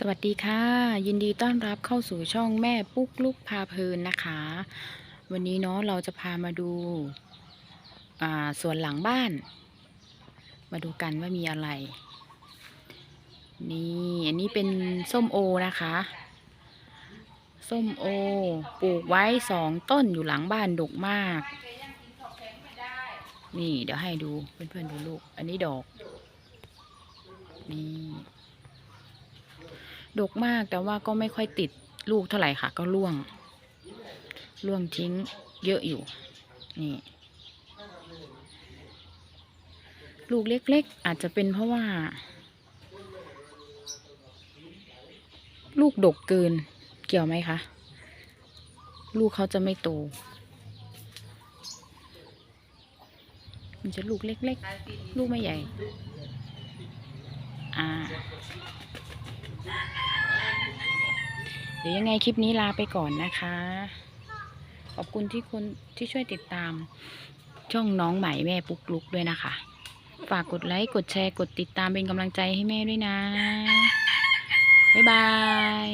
สวัสดีค่ะ ยินดีต้อนรับเข้าสู่ช่องแม่ปุ๊กลุกพาเพลินนะคะ วันนี้เนาะเราจะพามาดูอ่าสวนหลังบ้าน มาดูกันว่ามีอะไร นี่อันนี้เป็นส้มโอนะคะ ส้มโอปลูกไว้สองต้นอยู่หลังบ้านดกมาก นี่เดี๋ยวให้ดูเพื่อนๆดูลูก อันนี้ดอกนี่ ดกมากแต่ว่าก็ไม่ค่อยติดลูกเท่าไหร่ค่ะ ก็ร่วง ร่วงทิ้งเยอะอยู่ นี่ ลูกเล็กๆ อาจจะเป็นเพราะว่า ลูกดกเกิน เกี่ยวไหมคะ ลูกเขาจะไม่โต มันจะลูกเล็กๆ ลูกไม่ใหญ่ อ่า ดี๋ยวยังไงคลิปนี้ลาไปก่อนนะคะ ขอบคุณที่คนที่ช่วยติดตาม ช่องน้องใหม่แม่ปุ๊กลุกด้วยนะคะ ฝากกดไลค์กดแชร์กดติดตามเป็นกำลังใจให้แม่ด้วยนะ บ๊ายบาย